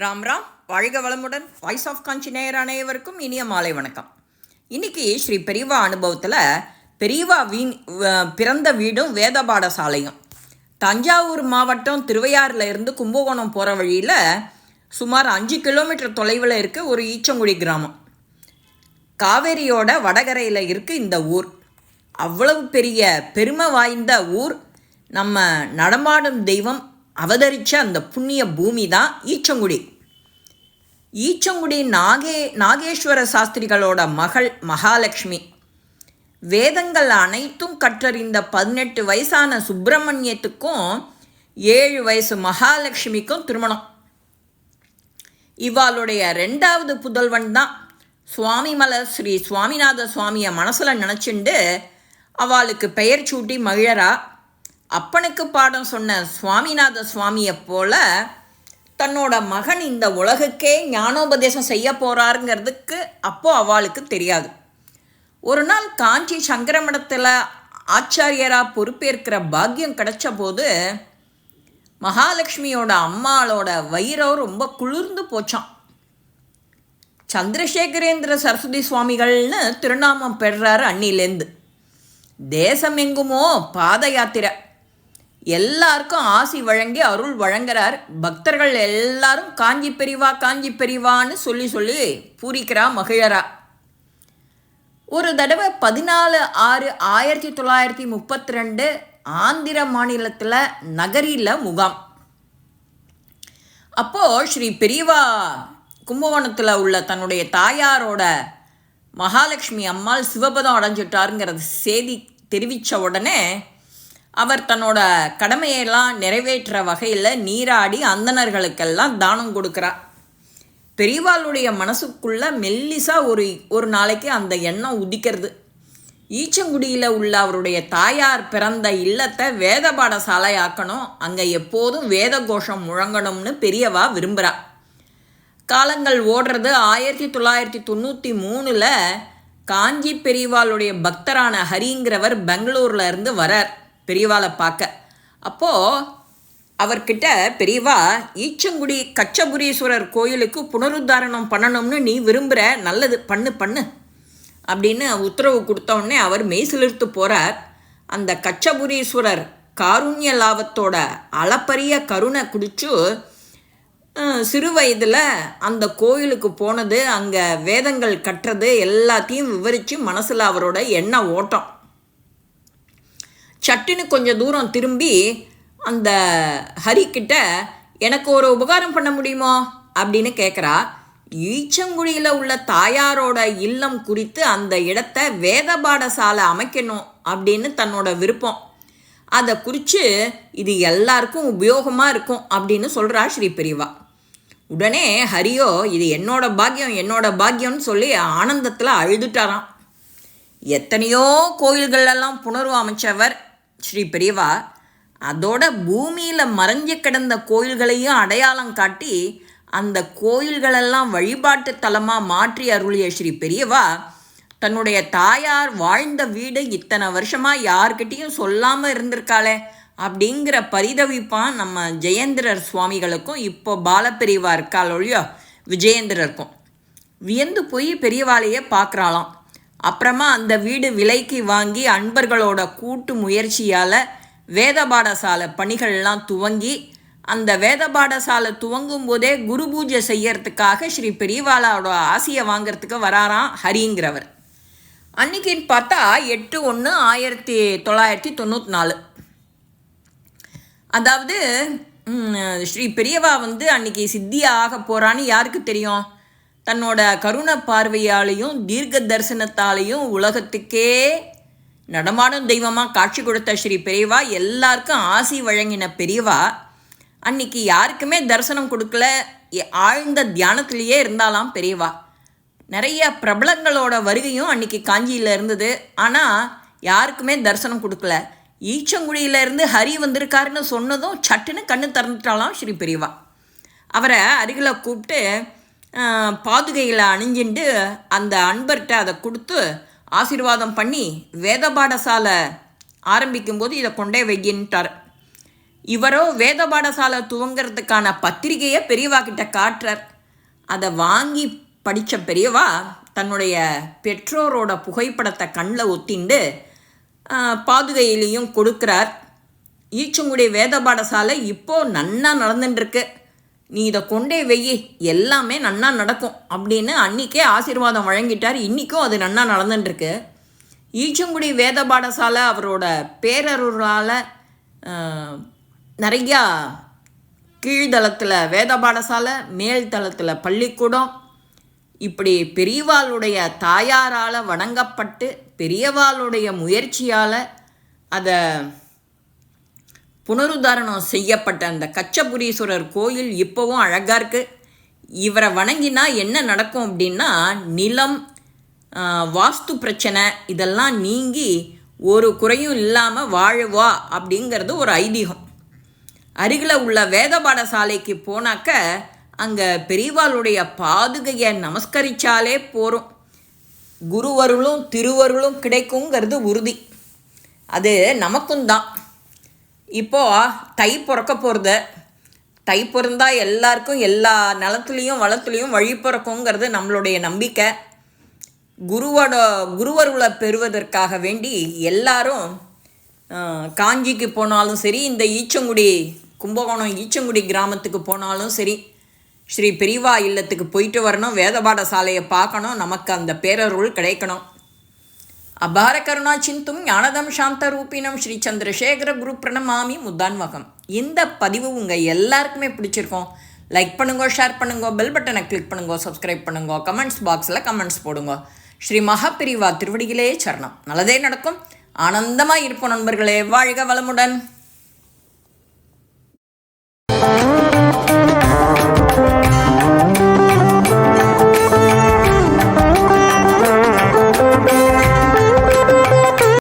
ராம் ராம் வாழ்க வளமுடன். Voice of காஞ்சி நேயர் அனைவருக்கும் இனிய மாலை வணக்கம். இன்னைக்கு ஸ்ரீ பெரியவா அனுபவத்தில் பெரியவா வீண் பிறந்த வீடும் வேத பாடசாலையும். தஞ்சாவூர் மாவட்டம் திருவையாறில் இருந்து கும்பகோணம் போகிற வழியில் சுமார் அஞ்சு கிலோமீட்டர் தொலைவில் இருக்க ஒரு ஈச்சங்குடி கிராமம். காவேரியோட வடகரையில் இருக்குது இந்த ஊர். அவ்வளவு பெரிய பெருமை வாய்ந்த ஊர். நம்ம நடமாடும் தெய்வம் அவதரித்த அந்த புண்ணிய பூமி தான் ஈச்சங்குடி. ஈச்சங்குடி நாகே நாகேஸ்வர சாஸ்திரிகளோட மகள் மகாலட்சுமி வேதங்கள் அனைத்தும் கற்றறிந்த பதினெட்டு வயசான சுப்பிரமணியத்துக்கும் ஏழு வயசு மகாலட்சுமிக்கும் திருமணம். இவாளுடைய ரெண்டாவது புதல்வன் தான். சுவாமிமலை ஸ்ரீ சுவாமிநாத சுவாமியை மனசில் நினச்சிண்டு அவளுக்கு பெயர் சூட்டி மகிழரா அப்பனுக்கு பாடம் சொன்ன சுவாமிநாத சுவாமியை போல தன்னோட மகன் இந்த உலகுக்கே ஞானோபதேசம் செய்ய போகிறாருங்கிறதுக்கு அப்போது அவளுக்கு தெரியாது. ஒரு நாள் காஞ்சி சங்கரமடத்தில் ஆச்சாரியராக பொறுப்பேற்கிற பாக்கியம் கிடைச்ச போது மகாலட்சுமியோட அம்மாளோட வயிறோ ரொம்ப குளிர்ந்து போச்சான் சந்திரசேகரேந்திர சரஸ்வதி சுவாமிகள்னு திருநாமம் பெறுறாரு அன்னிலேருந்து தேசம் எங்குமோ பாத யாத்திரை. எல்லாருக்கும் ஆசி வழங்கி அருள் வழங்குறார். பக்தர்கள் எல்லாரும் காஞ்சி பெரிவா காஞ்சி பெரிவான்னு சொல்லி சொல்லி பூரிக்கிறா மகிழறா. ஒரு தடவை பதினாலு ஆறு ஆயிரத்தி தொள்ளாயிரத்தி முப்பத்தி ரெண்டு ஆந்திர மாநிலத்தில் நகரியில் முகாம். அப்போது ஸ்ரீ பெரியவா கும்பகோணத்தில் உள்ள தன்னுடைய தாயாரோட மகாலட்சுமி அம்மாள் சிவபதம் அடைஞ்சிட்டாருங்கிறது செய்தி தெரிவித்த உடனே அவர் தன்னோட கடமையெல்லாம் நிறைவேற்ற வகையில் நீராடி அந்தணர்களுக்கெல்லாம் தானம் கொடுக்குறார். பெரியவாளுடைய மனசுக்குள்ள மெல்லிசா ஒரு ஒரு நாளைக்கு அந்த எண்ணம் உதிக்கிறது. ஈச்சங்குடியில் உள்ள அவருடைய தாயார் பிறந்த இல்லத்தை வேத பாடசாலை ஆக்கணும் அங்கே எப்போதும் வேத கோஷம் முழங்கணும்னு பெரியவா விரும்புகிறா காலங்கள் ஓடுறது ஆயிரத்தி தொள்ளாயிரத்தி தொண்ணூற்றி மூணில் காஞ்சி பெரியவாளுடைய பக்தரான ஹரிங்கிறவர் பெங்களூர்ல இருந்து வரார் பெரியவாளை பார்க்க. அப்போது அவர்கிட்ட பெரியவா ஈச்சங்குடி கச்சபுரீஸ்வரர் கோயிலுக்கு புனருத்தாரணம் பண்ணணும்னு நீ விரும்புகிற நல்லது பண்ணு பண்ணு. அப்படின்னு உத்தரவு கொடுத்தோடனே அவர் மெய்சிலிர்த்து போகிறார் அந்த கச்சபுரீஸ்வரர் காருண்ய லாபத்தோட அளப்பரிய கருணை குடிச்சு சிறு வயதில் அந்த கோயிலுக்கு போனது அங்கே வேதங்கள் கட்டுறது எல்லாத்தையும் விவரித்து மனசில் அவரோட எண்ண ஓட்டம். சட்டுன்னு கொஞ்சம் தூரம் திரும்பி அந்த ஹரிக்கிட்ட எனக்கு ஒரு உபகாரம் பண்ண முடியுமோ? அப்படின்னு கேட்குறா ஈச்சங்குடியில் உள்ள தாயாரோட இல்லம் குறித்து அந்த இடத்த வேத பாடசாலை அமைக்கணும் அப்படின்னு தன்னோட விருப்பம். அதை குறித்து இது எல்லாருக்கும் உபயோகமாக இருக்கும் அப்படின்னு சொல்கிறா ஸ்ரீ பெரியவா உடனே ஹரியோ இது என்னோட பாக்கியம் என்னோட பாக்கியம்னு சொல்லி ஆனந்தத்தில் அழுதுட்டாராம். எத்தனையோ கோயில்களெல்லாம் புனர்வு அமைச்சவர் ஸ்ரீ பெரியவா அதோட பூமியில் மறைஞ்சு கிடந்த கோயில்களையும் அடையாளம் காட்டி அந்த கோயில்களெல்லாம் வழிபாட்டு தலமாக மாற்றி அருளிய ஸ்ரீ பெரியவா தன்னுடைய தாயார் வாழ்ந்த வீடு இத்தனை வருஷமாக யார்கிட்டேயும் சொல்லாமல் இருந்திருக்காளே அப்படிங்கிற பரிதவிப்பான் நம்ம ஜெயேந்திரர் சுவாமிகளுக்கும் இப்போ பாலப்பெரியவா இருக்காள் ஒழியோ விஜயேந்திரருக்கும். வியந்து போய் பெரியவாளையே பார்க்குறாளாம். அப்புறமா அந்த வீடு விலைக்கு வாங்கி அன்பர்களோட கூட்டு முயற்சியால் வேத பாடசாலை பணிகள்லாம் துவங்கி அந்த வேத பாடசாலை துவங்கும் போதே குரு பூஜை செய்யறதுக்காக ஸ்ரீ பெரியவாலாவோட ஆசையை வாங்குறதுக்கு வராராம் ஹரிங்கிறவர். அன்னைக்குன்னு பார்த்தா எட்டு ஒன்று ஆயிரத்தி தொள்ளாயிரத்தி தொண்ணூற்றி நாலு. அதாவது ஸ்ரீ பெரியவா வந்து அன்னைக்கு சித்தியாக போகிறான்னு யாருக்கு தெரியும்? தன்னோட கருண பார்வையாலையும் தீர்க்க தரிசனத்தாலையும் உலகத்துக்கே நடமாடும் தெய்வமாக காட்சி கொடுத்த ஸ்ரீ பெரியவா எல்லாருக்கும் ஆசி வழங்கின பெரியவா. அன்னைக்கு யாருக்குமே தரிசனம் கொடுக்கல. ஆழ்ந்த தியானத்திலேயே இருந்தாலாம் பெரியவா. நிறைய பிரபலங்களோட வருகையும் அன்னைக்கு காஞ்சியில் இருந்தது. ஆனால் யாருக்குமே தரிசனம் கொடுக்கல. ஈச்சங்குடியிலேருந்து ஹரி வந்திருக்காருன்னு சொன்னதும் சட்டுன்னு கண்ணு திறந்துட்டாலாம் ஸ்ரீ பெரியவா. அவரை அருகில் கூப்பிட்டு பாதுகையில் அணிஞ்சிண்டு அந்த அன்பர்கிட்ட அதை கொடுத்து ஆசீர்வாதம் பண்ணி வேத பாடசாலை ஆரம்பிக்கும்போது இதை கொண்டே வைக்கின்ட்டார். இவரோ வேத பாடசாலை துவங்கிறதுக்கான பத்திரிகையை பெரியவா கிட்ட காட்டுறார். அதை வாங்கி படித்த பெரியவா தன்னுடைய பெற்றோரோட புகைப்படத்தை கண்ணில் ஒத்திண்டு பாதுகையிலையும் கொடுக்குறார். ஈச்சங்குடி வேத பாடசாலை இப்போது நன்னா நடந்துட்டுருக்கு நீ இதை கொண்டே வெய்யி எல்லாமே நன்னா நடக்கும் அப்படின்னு அன்றைக்கே ஆசீர்வாதம் வழங்கிட்டார். இன்றைக்கும் அது நன்னா நடந்துட்டுருக்கு. ஈச்சங்குடி வேத பாடசாலை அவரோட பேரருளால் நிறையா கீழ்தளத்தில் வேத பாடசாலை மேல் தளத்தில் பள்ளிக்கூடம் இப்படி பெரியவாளுடைய தாயாரால் வணங்கப்பட்டு பெரியவாளுடைய முயற்சியால் அதை புனருத்தாரணம் செய்யப்பட்ட அந்த கச்சபுரீஸ்வரர் கோயில் இப்போவும் அழகாக இருக்குது இவரை வணங்கினா என்ன நடக்கும் அப்படின்னா நிலம் வாஸ்து பிரச்சனை இதெல்லாம் நீங்கி ஒரு குறையும் இல்லாமல் வாழுவா அப்படிங்கிறது ஒரு ஐதீகம். அருகில் உள்ள வேத பாடசாலைக்கு போனாக்க அங்கே பெரியவாளுடைய பாதுகையை நமஸ்கரிச்சாலே போகிறோம் குருவருளும் திருவருளும் கிடைக்குங்கிறது உறுதி. அது நமக்கும் தான் இப்போ தை பிறக்க போகிறது தை பிறந்தா எல்லாருக்கும் எல்லா நலத்துலேயும் வளத்துலேயும் வழி பிறக்குங்கிறது நம்மளுடைய நம்பிக்கை. குருவோட குருவருளை பெறுவதற்காக வேண்டி எல்லாரும் காஞ்சிக்கு போனாலும் சரி இந்த ஈச்சங்குடி கும்பகோணம் ஈச்சங்குடி கிராமத்துக்கு போனாலும் சரி ஸ்ரீ பெரிவா இல்லத்துக்கு போயிட்டு வரணும் வேதபாட சாலையை பார்க்கணும் நமக்கு அந்த பேரருள் கிடைக்கணும். அபார கருணா சிந்தும் ஞானதம் சாந்த ரூபினம் ஸ்ரீ சந்திரசேகர குரு பிரணமாமி முத்தான்வகம் இந்த பதிவு உங்கள் எல்லாருக்குமே பிடிச்சிருக்கோம். லைக் பண்ணுங்க ஷேர் பண்ணுங்க பெல் பட்டனை கிளிக் பண்ணுங்க சப்ஸ்கிரைப் பண்ணுங்க கமெண்ட்ஸ் பாக்ஸில் கமெண்ட்ஸ் போடுங்க. ஸ்ரீ மகாபிரிவா திருவடிகளே சரணம். நல்லதே நடக்கும். ஆனந்தமாக இருப்போம் நண்பர்களே. வாழ்க வளமுடன்.